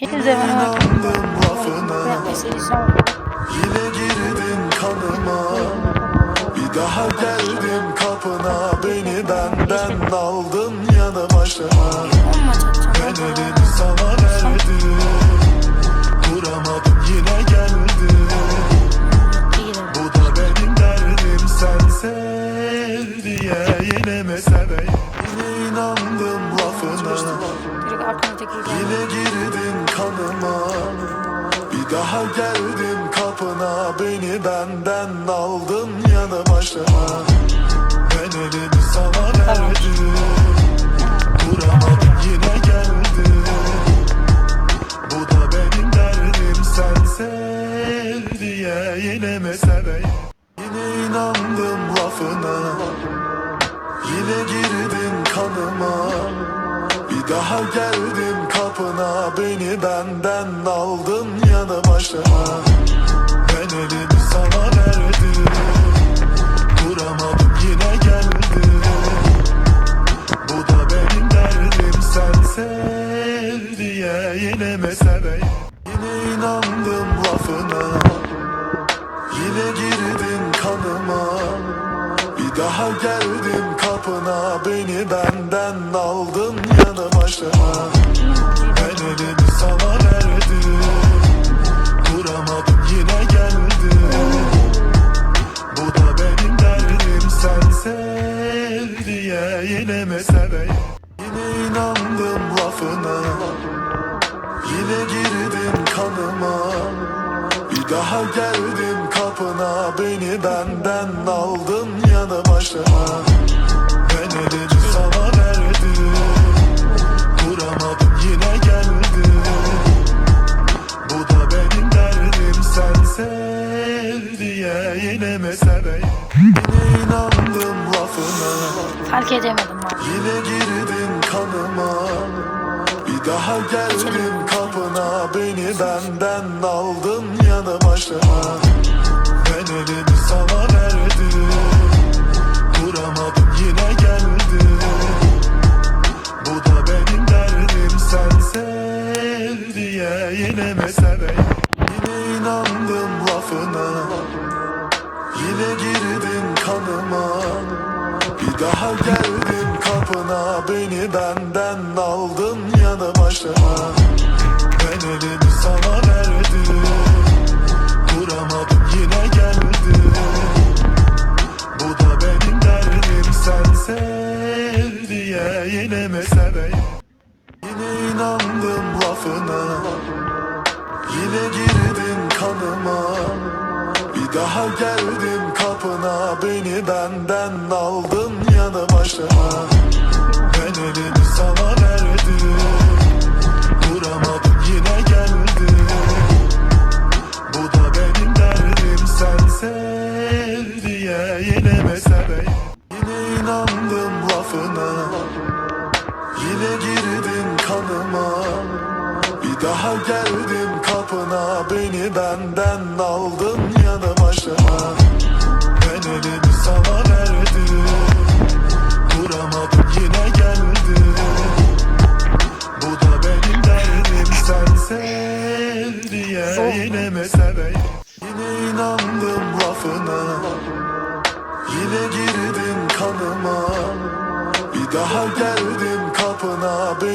Hepinize merhaba. Yine girdin kanıma. Bir daha geldim kapına. Beni benden aldın yanı başıma. Ben elimi sana verdim. Duramadım yine geldim. Bu da benim derdim sen sev diye. Yine mi seveyim Yine inandım lafına. Yine girdin kanıma Bir daha geldim kapına Beni benden aldın yanı başıma. Ben elimi sana verdim Duramadım yine geldim. Bu da benim derdim sen sev diye Yine mi seveyim? Yine inandım lafına Yine girdin kanıma. Bir daha geldim kapına Beni benden aldın yanı başıma. Ben elimi sana verdim Duramadım yine geldim. Bu da benim derdim sen sev diye Yine mi Yine inandım lafına Yine girdin kanıma. Bir daha geldim kapına Beni benden aldın yanı başıma. Ben elimi sana verdim. Duramadım yine geldim. Bu da benim derdim sen sev diye Yine mi seveyim? Yine inandım lafına. Yine girdin kanıma. Bir daha geldim kapına. Beni benden aldın yanı başıma Fark edemedim abi. Yine girdin kanıma Bir daha geldim kapına Beni benden aldın yanı başıma kanıma Bir daha geldim kapına Beni benden aldın yanı başıma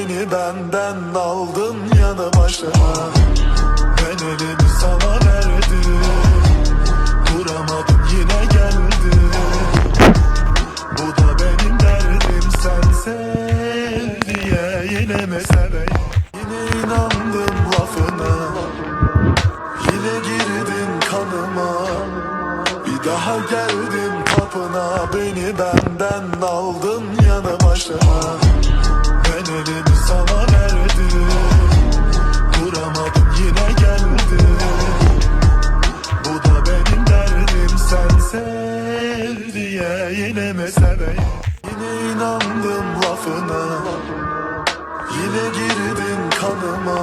Beni benden aldın yanı başıma. Ben elimi sana verdim. Duramadım yine geldim. Bu da benim derdim. Sen sev diye Yine mi yine mi seve Yine inandım lafına. Yine girdin kanıma.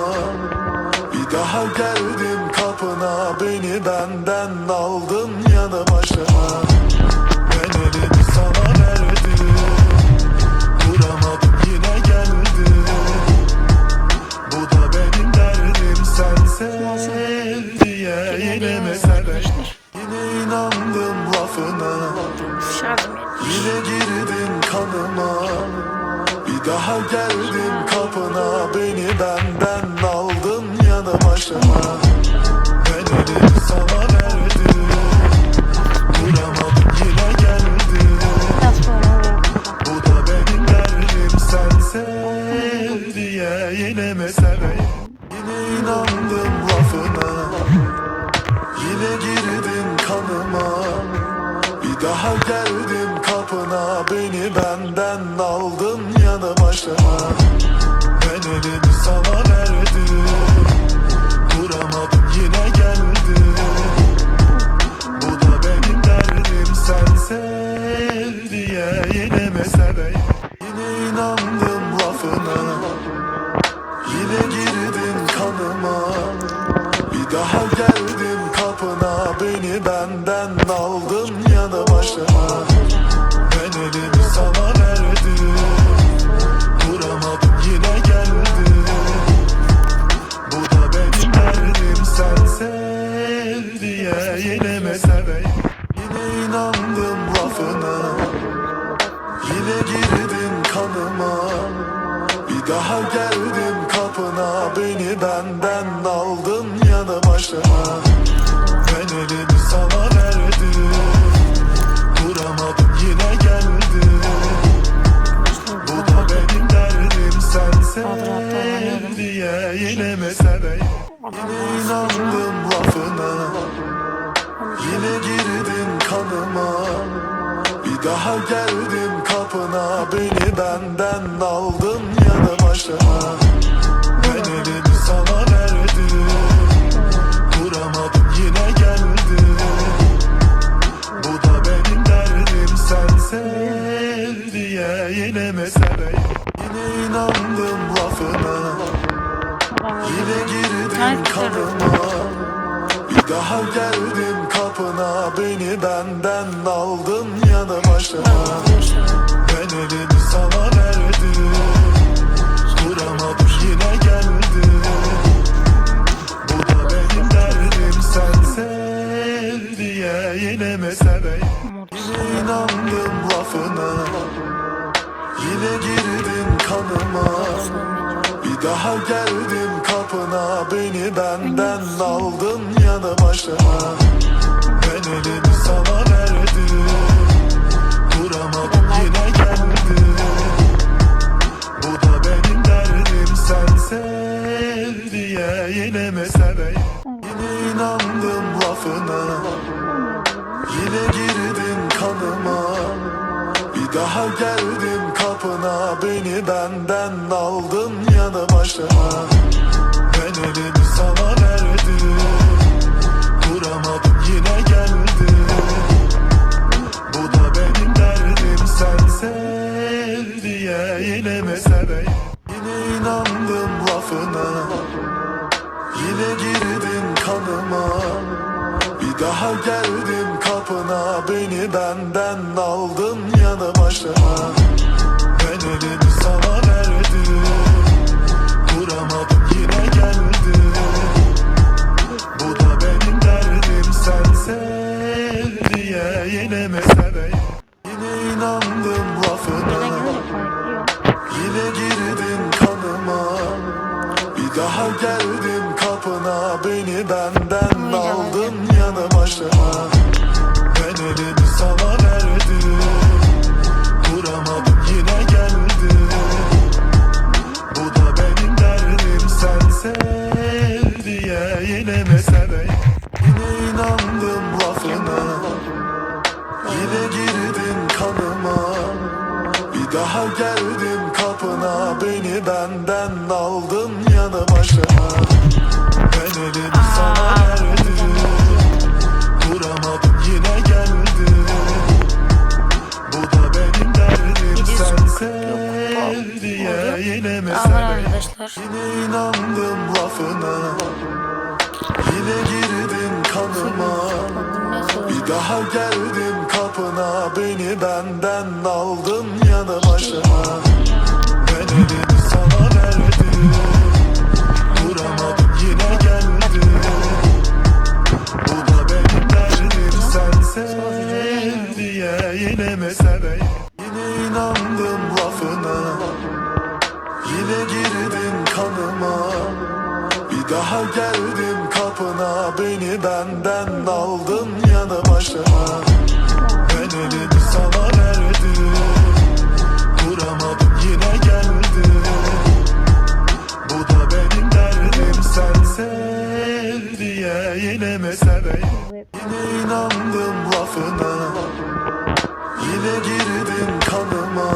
Bir daha geldim kapına. Beni benden aldın yanı başıma. Ben elimi sana verdim. Duramadım yine geldim. Bu da benim derdim. Sen sev yine mi seve Yine inandım lafına şarjım Yine girdin kanıma Bir daha geldin kapına. Beni benden aldın yanı başıma. Ben elim sana verdim. Duramadım yine geldim. Bu da benim derdim. Sen sev diye yine mi seveyim? Yine inandım lafına. Yine girdin kanıma daha geldim kapına Beni benden aldın yanı başıma. Ben elimi sana verdim Duramadım yine geldi Bu da benim derdim sen sev diye yine mi Yine inandım lafına Yine girdin kanıma. Bir daha geldim kapına Beni benden aldın yanı kapına Beni benden aldın yanı başıma Ben elimi sana verdim Duramadım yine geldi. Bu da benim derdim sen sev diye yine mi seveyim Yine inandım lafına Yine girdin kanıma. Bir daha geldim kapına Beni benden aldın yanı başıma Geldim kapına Beni benden aldın yanı Bu da benim derdim sen sev diye Yine inandım lafına. Yine girdin kanıma. Bir daha geldim kapına. Beni benden aldın yanı başıma Beni benden aldın yanı başıma. Ben elimi sana verdim Duramadım yine geldi. Bu da benim derdim sen sev diye yine mi seveyim Yine inandım lafına Yine girdin kanıma. Bir daha geldim kapına Beni benden aldın seveyim arkadaşlar. Yine inandım lafına. Yine girdin kanıma. Bir daha geldim kapına. Beni benden aldın yanı başıma Ben elimi daha geldim kapına Beni benden aldın yanı başıma. Ben elimi sana verdim Duramadım yine geldim. Bu da benim derdim sen sev diye yine mi seveyim? Yine inandım lafına Yine girdin kanıma.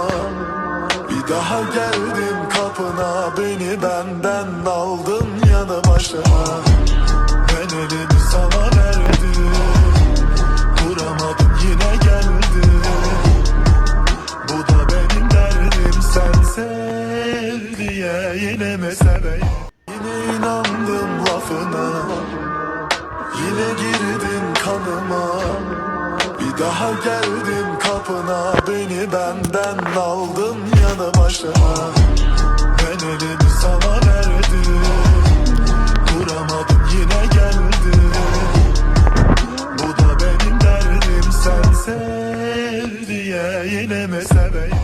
Bir daha geldim kapına Beni benden daha geldim kapına Beni benden aldın yanı başıma. Ben elimi sana verdim Duramadım yine geldim Bu da benim derdim sen sev diye yine mi seveyim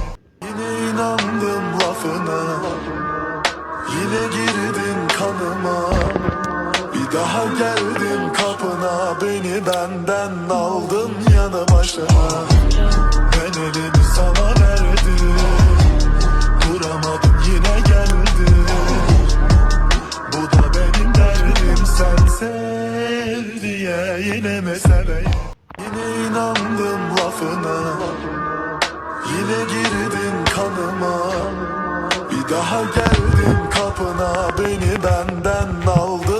Yine inandım lafına Yine girdin kanıma daha geldim kapına Beni benden aldın yanı başıma. Ben elimi sana verdim Duramadım yine geldim. Bu da benim derdim sen sev diye yine mi seveyim Yine inandım lafına Yine girdin kanıma. Bir daha geldim kapına Beni benden aldın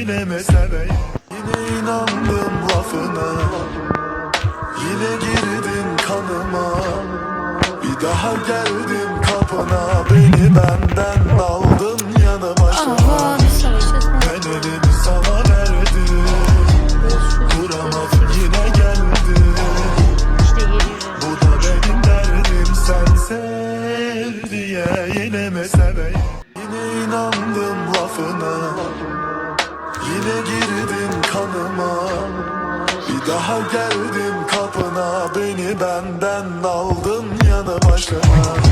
yine mi seveyim? Yine inandım lafına. Yine girdin kanıma. Bir daha geldim kapına. Beni benden aldın yanı savaşıyoruz. Ben elimi sana verdim. Duramadım yine geldim. İşte 700 Bu da benim derdim. Sen sev diye yine mi seveyim? Yine inandım lafına Yine girdin kanıma. Bir daha geldim kapına. Beni benden aldın yanı başıma